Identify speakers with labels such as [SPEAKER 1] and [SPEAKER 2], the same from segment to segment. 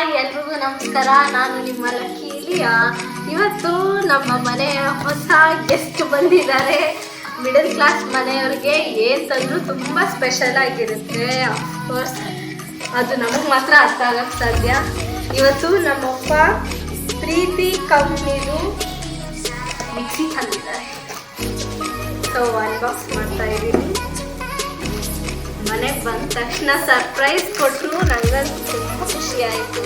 [SPEAKER 1] Hi ಎಲ್ರಿಗೂ ನಮಸ್ಕಾರ. ನಾನು ನಿಮ್ಮ ಲಕ್ಕೀಲಿಯ. ಇವತ್ತು ನಮ್ಮ ಮನೆಯ ಹೊಸ ಗೆಸ್ಟ್ ಬಂದಿದ್ದಾರೆ. ಮಿಡಲ್ ಕ್ಲಾಸ್ ಮನೆಯವ್ರಿಗೆ ಏನು ತಂದ್ರು ತುಂಬ ಸ್ಪೆಷಲ್ ಆಗಿರುತ್ತೆ. ಅಫ್ಕೋರ್ಸ್ ಅದು ನಮಗೆ ಮಾತ್ರ ಅರ್ಥ ಆಗಕ್ಕೆ ಸಾಧ್ಯ. ಇವತ್ತು ನಮ್ಮಪ್ಪ ಪ್ರೀತಿ ಕಂಪ್ನಿದು ಮಿಕ್ಸಿ ತಂದಿದ್ದಾರೆ. ಸೊ ಅನ್ಬಾಕ್ಸ್ ಮಾಡ್ತಾ ಇದ್ದೀನಿ ಮನೆಗೆ ಬಂದ ತಕ್ಷಣ ಸರ್ಪ್ರೈಸ್ ಕೊಟ್ಟರು ನನಗಂತೂ ತುಂಬ ಖುಷಿ ಆಯಿತು.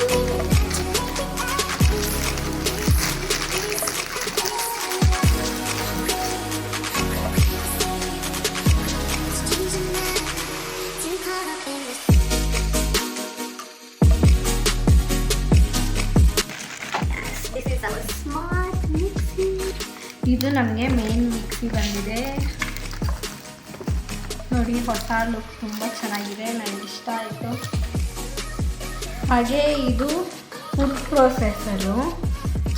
[SPEAKER 1] ಇದು ನಮಗೆ ಮೇನ್ ಮಿಕ್ಸಿ ಬಂದಿದೆ. ನೋಡಿ, ಹೊಸ ಲುಕ್ ತುಂಬ ಚೆನ್ನಾಗಿದೆ ನನಗೆ ಇಷ್ಟ ಆಯಿತು. ಹಾಗೆ ಇದು ಫುಡ್ ಪ್ರೊಸೆಸರು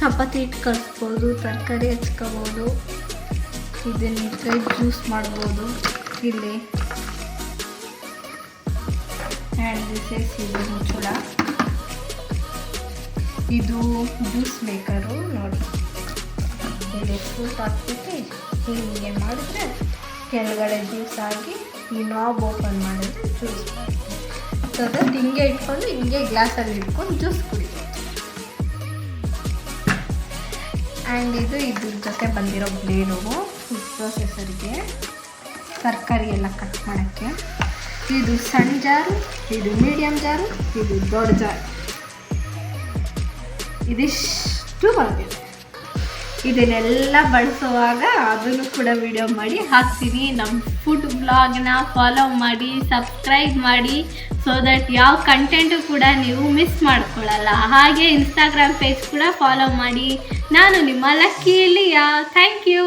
[SPEAKER 1] ಚಪಾತಿ ಹಿಟ್ಟು ಕಲಿಸ್ಬೋದು ತರಕಾರಿ ಹಚ್ಕೋಬೋದು ಇದನ್ನಿಟ್ಟರೆ ಜ್ಯೂಸ್ ಮಾಡ್ಬೋದು. ಇಲ್ಲಿ ಆ್ಯಂಡ್ ಇದು ಇದು ಜ್ಯೂಸ್ ಮೇಕರು ನೋಡಿ. ಇಲ್ಲಿ ಫ್ರೂಟ್ ಹಾಕ್ಬಿಟ್ಟು, ಹೀಗೆ ಮಾಡಿದ್ರೆ ಕೆಳಗಡೆ ಜ್ಯೂಸ್ ಆಗಿ ಈ ನಾಬ್ ಓಪನ್ ಮಾಡಿದ್ರೆ ಜ್ಯೂಸ್ ಸೊ ಅದಕ್ಕೆ ಹಿಂಗೆ ಇಟ್ಕೊಂಡು ಹಿಂಗೆ ಗ್ಲಾಸಲ್ಲಿ ಇಟ್ಕೊಂಡು ಜ್ಯೂಸ್ ಕುಡಿಬೋದು ಆ್ಯಂಡ್ ಇದು ಇದ್ರ ಜೊತೆ ಬಂದಿರೋ ಬ್ಲೇಡು ಫುಡ್ ಪ್ರೊಸೆಸರ್ಗೆ ತರಕಾರಿ ಎಲ್ಲ ಕಟ್ ಮಾಡೋಕ್ಕೆ. ಇದು ಸಣ್ಣ ಜಾರು, ಇದು ಮೀಡಿಯಮ್ ಜಾರು, ಇದು ದೊಡ್ಡ ಜಾರು. ಇದಿಷ್ಟು ಬಂದಿದೆ ಇದನ್ನೆಲ್ಲ ಬಳಸುವಾಗ ಅದನ್ನು ಕೂಡ ವಿಡಿಯೋ ಮಾಡಿ ಹಾಕ್ತೀನಿ. ನಮ್ಮ ಫುಡ್ ಬ್ಲಾಗ್ನ ಫಾಲೋ ಮಾಡಿ ಸಬ್ಸ್ಕ್ರೈಬ್ ಮಾಡಿ ಸೊ ದಟ್ ಯಾವ ಕಂಟೆಂಟು ಕೂಡ ನೀವು ಮಿಸ್ ಮಾಡ್ಕೊಳ್ಳಲ್ಲ. ಹಾಗೆ ಇನ್ಸ್ಟಾಗ್ರಾಮ್ ಪೇಜ್ ಕೂಡ ಫಾಲೋ ಮಾಡಿ. ನಾನು ನಿಮ್ಮ ಲಕ್ಕಿ ಇಲ್ಲಿಯಾ ಥ್ಯಾಂಕ್ ಯು